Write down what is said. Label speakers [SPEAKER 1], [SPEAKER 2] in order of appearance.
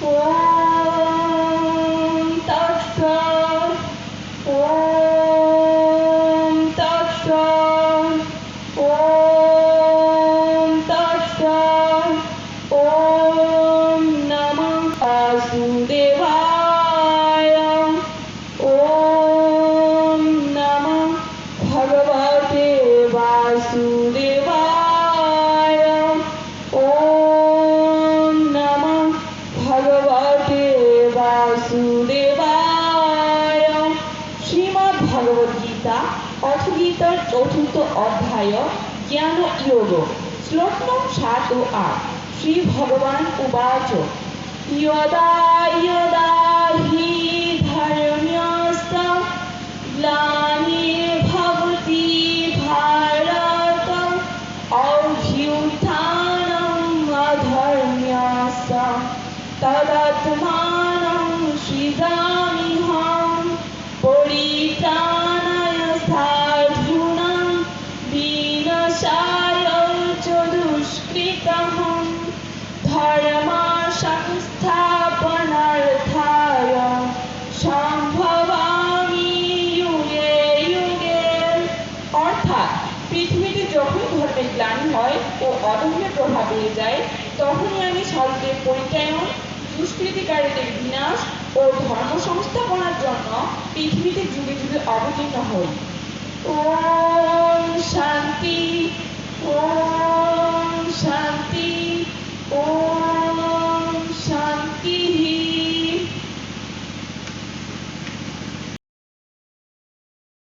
[SPEAKER 1] Lam Om Namah Vasudevaya, Om Namah Bhagavate Vasudevaya. বাসুদেবায়। শ্রীমদ্ ভগবদ গীতা অথ গীতার চতুর্থ অধ্যায় জ্ঞান যোগ শ্লোক নং সাত ও আট। শ্রী ভগবান উবাচ যদা যদা হি ধর্ম্যস্ত গ্লানির্ভবতি ভারত অভ্যুত্থানम् तदात्मानं सृजाम्यहं परित्राणाय साधूनां विनाशाय च दुष्कृतम् धर्मसंस्थापनार्थाय সম্ভবামি যুগে যুগে অর্থাৎ পৃথিবীতে যখন ধর্মের গ্লানি হয় ও অধর্মের প্রভাব বেড়ে যায় তখনই আমি সাধুদের পরিত্রায়ণ দুষ্কৃতিকারীদের বিনাশ ও ধর্ম সংস্থাপনার জন্য পৃথিবীতে যুগে যুগে অবতীর্ণ হই। ও শান্তি ও শান্তি।